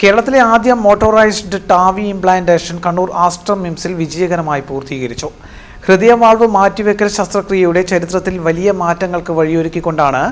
കേരളത്തിലെ ആദ്യ motorised TAVI implantation Kannur Aster മിംസിൽ വിജയകരമായി പൂർത്തീകരിച്ചു. ഹൃദയവാൾവ് മാറ്റിവെക്കൽ ശസ്ത്രക്രിയയുടെ ചരിത്രത്തിൽ വലിയ മാറ്റങ്ങൾക്ക് വഴിയൊരുക്കിക്കൊണ്ടാണ്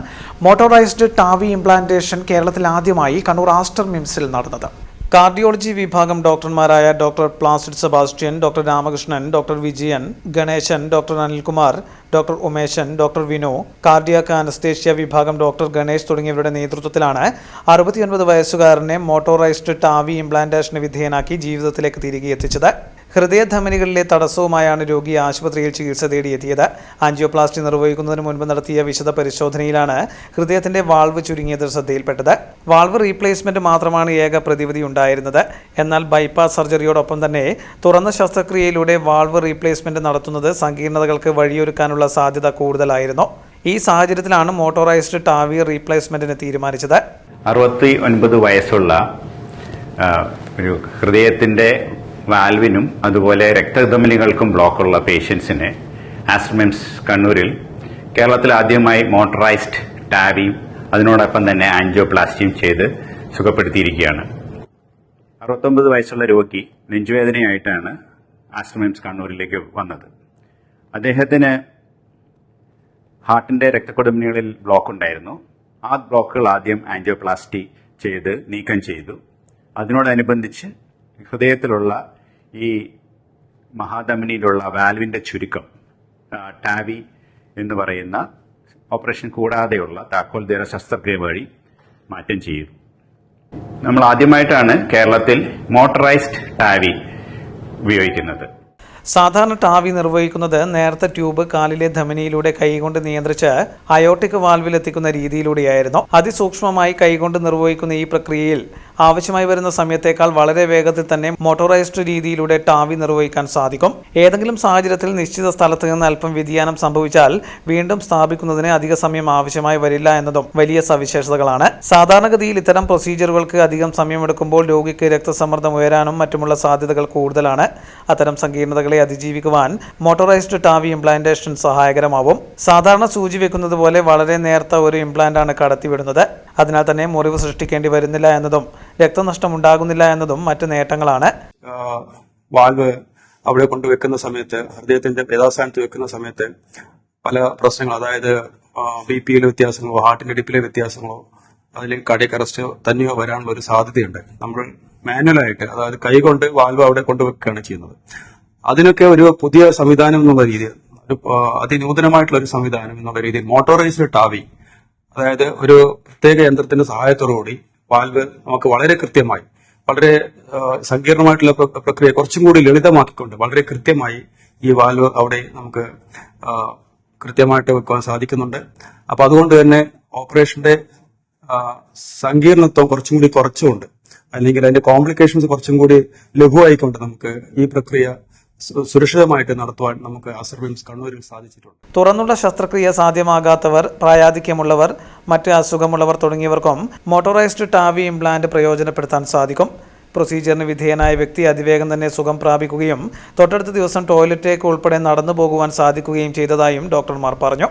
മോട്ടോറൈസ്ഡ് ടാവി ഇംപ്ലാന്റേഷൻ കേരളത്തിൽ ആദ്യമായി കണ്ണൂർ ആസ്റ്റർ മിംസിൽ നടന്നത്. കാർഡിയോളജി വിഭാഗം ഡോക്ടർമാരായ doctor plastid Sebastian doctor Ramakrishnan doctor Vijayan Ganesan doctor Anilkumar doctor Umesan doctor Vino cardiac anaesthesia വിഭാഗം ഡോക്ടർ ഗണേഷ് തുടങ്ങിയവരുടെ നേതൃത്വത്തിലാണ് അറുപത്തിയൊൻപത് വയസ്സുകാരനെ മോട്ടോറൈസ്ഡ് ടാവി ഇംപ്ലാന്റേഷന് വിധേയനാക്കി ജീവിതത്തിലേക്ക് തിരികെ എത്തിച്ചത് ഹൃദയധമനികളിലെ തടസ്സവുമായാണ് രോഗി ആശുപത്രിയിൽ ചികിത്സ തേടിയെത്തിയത്. ആൻജിയോപ്ലാസ്റ്റി നിർവഹിക്കുന്നതിന് മുൻപ് നടത്തിയ വിശദ പരിശോധനയിലാണ് ഹൃദയത്തിന്റെ വാൾവ് ചുരുങ്ങിയത് ശ്രദ്ധയിൽപ്പെട്ടത്. വാൾവ് റീപ്ലേസ്മെന്റ് മാത്രമാണ് ഏക പ്രതിവിധി ഉണ്ടായിരുന്നത്. എന്നാൽ ബൈപ്പാസ് സർജറിയോടൊപ്പം തന്നെ തുറന്ന ശസ്ത്രക്രിയയിലൂടെ വാൾവ് റീപ്ലേസ്മെന്റ് നടത്തുന്നത് സങ്കീർണതകൾക്ക് വഴിയൊരുക്കാനുള്ള സാധ്യത കൂടുതലായിരുന്നു. ഈ സാഹചര്യത്തിലാണ് മോട്ടോറൈസ്ഡ് ടാവി റീപ്ലേസ്മെന്റിന് തീരുമാനിച്ചത്. അറുപത്തി ഒൻപത് വയസ്സുള്ള ഒരു ഹൃദയത്തിന്റെ വാൽവിനും അതുപോലെ രക്തധമനികൾക്കും ബ്ലോക്കുള്ള പേഷ്യൻസിന് ആസ്ട്രമിംസ് കണ്ണൂരിൽ കേരളത്തിൽ ആദ്യമായി മോട്ടറൈസ്ഡ് ടാവിയും അതിനോടൊപ്പം തന്നെ ആൻജിയോപ്ലാസ്റ്റിയും ചെയ്ത് സുഖപ്പെടുത്തിയിരിക്കുകയാണ്. അറുപത്തൊമ്പത് വയസ്സുള്ള രോഗി നെഞ്ചുവേദനയായിട്ടാണ് ആസ്ട്രമിംസ് കണ്ണൂരിലേക്ക് വന്നത്. അദ്ദേഹത്തിന് ഹാർട്ടിന്റെ രക്തക്കൊടുമിനികളിൽ ബ്ലോക്ക് ഉണ്ടായിരുന്നു ആ ബ്ലോക്കുകൾ ആദ്യം ആൻജിയോപ്ലാസ്റ്റി ചെയ്ത് നീക്കം ചെയ്തു. അതിനോടനുബന്ധിച്ച് ഹൃദയത്തിലുള്ള ഈ മഹാധമനിയിലുള്ള വാൽവിന്റെ ചുരുക്കം ടാവി എന്ന് പറയുന്ന ഓപ്പറേഷൻ കൂടാതെയുള്ള താക്കോൽ ദേര ശസ്ത്രക്രിയ വഴി മാറ്റം ചെയ്തു നമ്മൾ ആദ്യമായിട്ടാണ് കേരളത്തിൽ മോട്ടറൈസ്ഡ് ടാവി ഉപയോഗിക്കുന്നത്. സാധാരണ ടാവി നിർവഹിക്കുന്നത് നേരത്തെ ട്യൂബ് കാലിലെ ധമനിയിലൂടെ കൈകൊണ്ട് നിയന്ത്രിച്ച് അയോട്ടിക് വാൽവിൽ എത്തിക്കുന്ന രീതിയിലൂടെയായിരുന്നു. അതിസൂക്ഷ്മമായി കൈകൊണ്ട് നിർവഹിക്കുന്ന ഈ പ്രക്രിയയിൽ ആവശ്യമായി വരുന്ന സമയത്തേക്കാൾ വളരെ വേഗത്തിൽ തന്നെ മോട്ടോറൈസ്ഡ് രീതിയിലൂടെ ടാവി നിർവഹിക്കാൻ സാധിക്കും. ഏതെങ്കിലും സാഹചര്യത്തിൽ നിശ്ചിത സ്ഥലത്ത് നിന്ന് അല്പം വ്യതിയാനം സംഭവിച്ചാൽ വീണ്ടും സ്ഥാപിക്കുന്നതിന് അധിക സമയം ആവശ്യമായി വരില്ല എന്നതും വലിയ സവിശേഷതകളാണ്. സാധാരണഗതിയിൽ ഇത്തരം പ്രൊസീജിയറുകൾക്ക് അധികം സമയമെടുക്കുമ്പോൾ രോഗിക്ക് രക്തസമ്മർദ്ദം ഉയരാനും മറ്റുമുള്ള സാധ്യതകൾ കൂടുതലാണ്. അത്തരം സങ്കീർണതകളെ അതിജീവിക്കുവാൻ മോട്ടോറൈസ്ഡ് ടാവി ഇംപ്ലാന്റേഷൻ സഹായകരമാവും. സാധാരണ സൂചി വെക്കുന്നത് പോലെ വളരെ നേർത്ത ഒരു ഇംപ്ലാന്റാണ് കടത്തിവിടുന്നത്. അതിനാൽ തന്നെ മുറിവ് സൃഷ്ടിക്കേണ്ടി വരുന്നില്ല എന്നതും രക്തനഷ്ടം ഉണ്ടാകുന്നില്ല എന്നതും മറ്റു നേട്ടങ്ങളാണ്. വാൽവ് അവിടെ കൊണ്ടുവെക്കുന്ന സമയത്ത് ഹൃദയത്തിന്റെ യഥാസ്ഥാനത്ത് വെക്കുന്ന സമയത്ത് പല പ്രശ്നങ്ങൾ അതായത് ബി പിയിലെ വ്യത്യാസങ്ങളോ ഹാർട്ടിന്റെ ഡിപ്പിലെ വ്യത്യാസങ്ങളോ അതിൽ കാർഡിയക് അറസ്റ്റോ തന്നെയോ വരാനുള്ള ഒരു സാധ്യതയുണ്ട്. നമ്മൾ മാനുവലായിട്ട് അതായത് കൈകൊണ്ട് വാൽവ് അവിടെ കൊണ്ടുവെക്കുകയാണ് ചെയ്യുന്നത്. അതിനൊക്കെ ഒരു പുതിയ സംവിധാനം എന്നുള്ള രീതിയിൽ ഒരു അതിനൂതനമായിട്ടുള്ള ഒരു സംവിധാനം എന്നുള്ള രീതിയിൽ മോട്ടോറൈസ്ഡ് ടാവി അതായത് ഒരു പ്രത്യേക യന്ത്രത്തിന്റെ സഹായത്തോടുകൂടി വാൽവ് നമുക്ക് വളരെ കൃത്യമായി വളരെ സങ്കീർണമായിട്ടുള്ള പ്രക്രിയ കുറച്ചും കൂടി ലളിതമാക്കിക്കൊണ്ട് വളരെ കൃത്യമായി ഈ വാൽവ് അവിടെ നമുക്ക് കൃത്യമായിട്ട് വെക്കാൻ സാധിക്കുന്നുണ്ട്. അപ്പൊ അതുകൊണ്ട് തന്നെ ഓപ്പറേഷന്റെ സങ്കീർണത്വം കുറച്ചും കൂടി കുറച്ചുകൊണ്ട് അല്ലെങ്കിൽ അതിന്റെ കോംപ്ലിക്കേഷൻസ് കുറച്ചും കൂടി ലഘുവായിക്കൊണ്ട് നമുക്ക് ഈ പ്രക്രിയ സുരക്ഷിതമായിട്ട് നടത്തുവാൻ നമുക്ക് അസർവിംസ് കണ്ണൂരിൽ സാധിച്ചിട്ടുണ്ട്. തുറന്നുള്ള ശസ്ത്രക്രിയ സാധ്യമാകാത്തവർ പ്രായാധിക്യമുള്ളവർ മറ്റ് അസുഖമുള്ളവർ തുടങ്ങിയവർക്കും മോട്ടോറൈസ്ഡ് ടാവി ഇംപ്ലാന്റ് പ്രയോജനപ്പെടുത്താൻ സാധിക്കും. പ്രൊസീജിയറിന് വിധേയനായ വ്യക്തി അതിവേഗം തന്നെ സുഖം പ്രാപിക്കുകയും തൊട്ടടുത്ത ദിവസം ടോയ്ലറ്റേക്ക് ഉൾപ്പെടെ നടന്നു പോകുവാൻ സാധിക്കുകയും ചെയ്തതായും ഡോക്ടർമാർ പറഞ്ഞു.